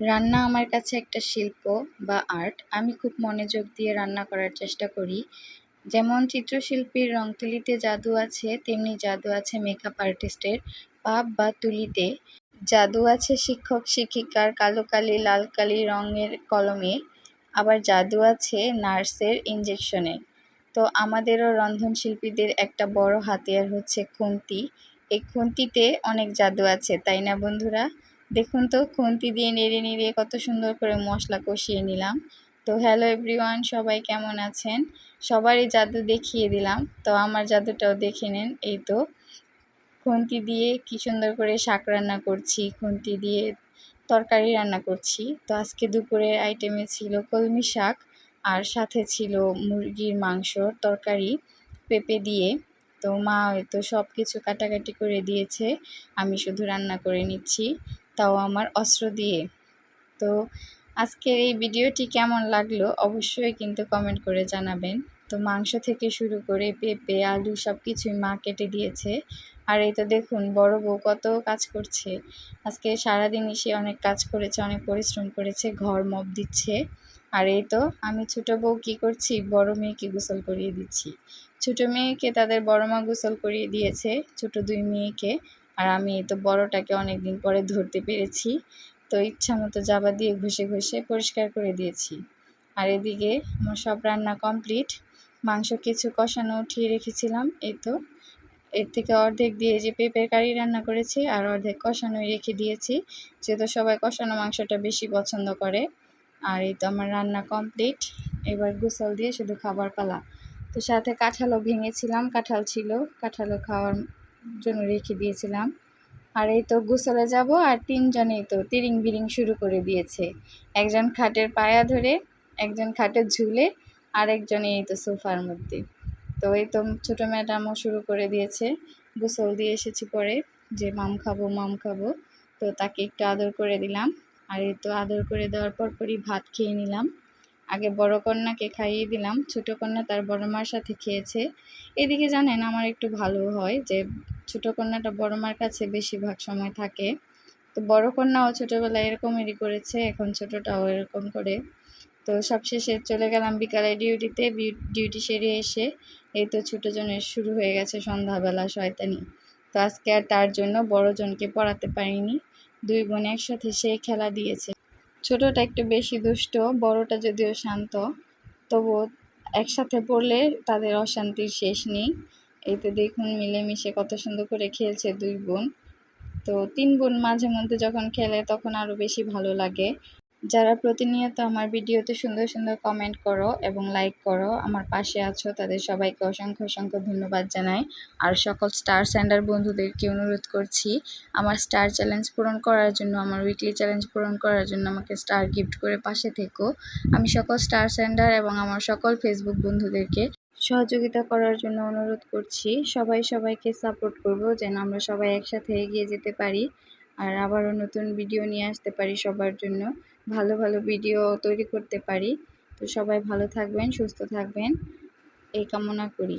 রান্না আমার কাছে একটা শিল্প বা আর্ট আমি খুব মনোযোগ দিয়ে রান্না করার চেষ্টা করি। যেমন চিত্রশিল্পীর রং তুলিতে জাদু আছে, তেমনি জাদু আছে মেকআপ আর্টিস্টের পাপ বা তুলিতে জাদু আছে শিক্ষক, শিক্ষিকার কালো কালি, লাল কালি রঙের কলমে। আবার জাদু আছে নার্সের ইঞ্জেকশনে তো আমাদেরও রন্ধনশিল্পীদের একটা বড় হাতিয়ার হচ্ছে খুন্তি। এই খুন্তিতে অনেক জাদু আছে, তাই না বন্ধুরা? দেখুন তো, খুন্তি দিয়ে নেড়ে নেড়ে কত সুন্দর করে মশলা কষিয়ে নিলাম। তো হ্যালো এভরিওয়ান, সবাই কেমন আছেন? সবারই জাদু দেখিয়ে দিলাম। তো আমার জাদুটাও দেখে নেন। এই তো, খুন্তি দিয়ে কি সুন্দর করে শাক রান্না করছি, খুন্তি দিয়ে তরকারি রান্না করছি। তো আজকে দুপুরের আইটেমে ছিল কলমি শাক, আর সাথে ছিল মুরগির মাংস, তরকারি, পেঁপে দিয়ে। তো মা হয়তো সব কিছু কাটাকাটি করে দিয়েছে, আমি শুধু রান্না করে নিচ্ছি। তাও আমার অস্ত্র দিয়ে। তো আজকের এই ভিডিওটি কেমন লাগল অবশ্যই কিন্তু কমেন্ট করে জানাবেন। তো মাংস থেকে শুরু করে পেঁপে, আলু সব কিছুই মা কেটে দিয়েছে। আর এই তো দেখুন বড় বউ কত কাজ করছে। আজকে সারাদিন সে অনেক কাজ করেছে, অনেক পরিশ্রম করেছে, ঘর মপ দিচ্ছে। আর এই তো আমি ছোট বউ কী করছি, বড় মেয়েকে গোসল করিয়ে দিচ্ছি। ছোট মেয়েকে তাদের বড় মা গোসল করিয়ে দিয়েছে, ছোট দুই মেয়েকে। আর আমি এই তো বড়টাকে অনেক দিন পরে ধরতে পেরেছি, তো ইচ্ছা মতো জাবা দিয়ে ঘষে ঘষে পরিষ্কার করে দিয়েছি। আর এদিকে আমার সব রান্না কমপ্লিট, মাংস কিছু কষানো উঠিয়ে রেখেছিলাম, এই তো। এর থেকে অর্ধেক দিয়ে যে পেঁপের কারি রান্না করেছি, আর অর্ধেক কষানোই রেখে দিয়েছি, যেহেতু সবাই কষানো মাংসটা বেশি পছন্দ করে। আর এই তো আমার রান্না কমপ্লিট, এবার গোসল দিয়ে শুধু খাবার পালা। তো সাথে কাঁঠালও ভেঙেছিলাম, কাঁঠাল ছিল, কাঁঠালও খাওয়ার জন্য রেখে দিয়েছিলাম। আর এই তো গোসলে যাব আর তিনজনেই তো তিরিং বিরিং শুরু করে দিয়েছে। একজন খাটের পায়া ধরে, একজন খাটের ঝুলে আর একজন এই তো সোফার মধ্যে। তো এই তো ছোটো ম্যাডামও শুরু করে দিয়েছে। গোসল দিয়ে এসেছি পরে যে মাম খাব মাম খাব। তো তাকে একটু আদর করে দিলাম। আর এই তো আদর করে দেওয়ার পর পরই ভাত খেয়ে নিলাম। আগে বড় কন্যাকে খাইয়ে দিলাম, ছোট কন্যা তার বড় মার সাথে খেয়েছে। এদিকে জানেন আমার একটু ভালো হয় যে, ছোট কন্যাটা বড় মার কাছে বেশিরভাগ সময় থাকে। তো বড় কন্যাও ছোটোবেলায় এরকমেরই করেছে, এখন ছোটোটাও এরকম করে। তো সবশেষে চলে গেলাম বিকালে ডিউটিতে ডিউটি সেরে এসে এই তো ছোটো জনের শুরু হয়ে গেছে সন্ধ্যাবেলা শয়তানি। তো আজকে আর তার জন্য বড়জনকে পড়াতে পারিনি। দুই বোন একসাথে সেই খেলা দিয়েছে। ছোটটা একটু বেশি দুষ্ট, বড়টা যদিও শান্ত তবু একসাথে পড়লে তাদের অশান্তির শেষ নেই। এই তো দেখুন মিলেমিশে কত সুন্দর করে খেলছে দুই বোন। তো তিন বোন মাঝে মধ্যে যখন খেলে তখন আরও বেশি ভালো লাগে। যারা প্রতিনিয়ত আমার ভিডিওতে সুন্দর সুন্দর কমেন্ট করো এবং লাইক করো, আমার পাশে আছো, তাদের সবাইকে অসংখ্য অসংখ্য ধন্যবাদ জানাই। আর সকল স্টার স্যান্ডার বন্ধুদেরকে অনুরোধ করছি, আমার স্টার চ্যালেঞ্জ পূরণ করার জন্য, আমার উইকলি চ্যালেঞ্জ পূরণ করার জন্য আমাকে স্টার গিফট করে পাশে থেকো। আমি সকল স্টার স্যান্ডার এবং আমার সকল ফেসবুক বন্ধুদেরকে সহযোগিতা করার জন্য অনুরোধ করছি। সবাই সবাইকে সাপোর্ট করব, যেন আমরা সবাই একসাথে এগিয়ে যেতে পারি। আর আবারও নতুন ভিডিও নিয়ে আসতে পারি সবার জন্য। ভালো ভালো ভিডিও তৈরি করতে পারি। তো সবাই ভালো থাকবেন, সুস্থ থাকবেন। এই কামনা করি।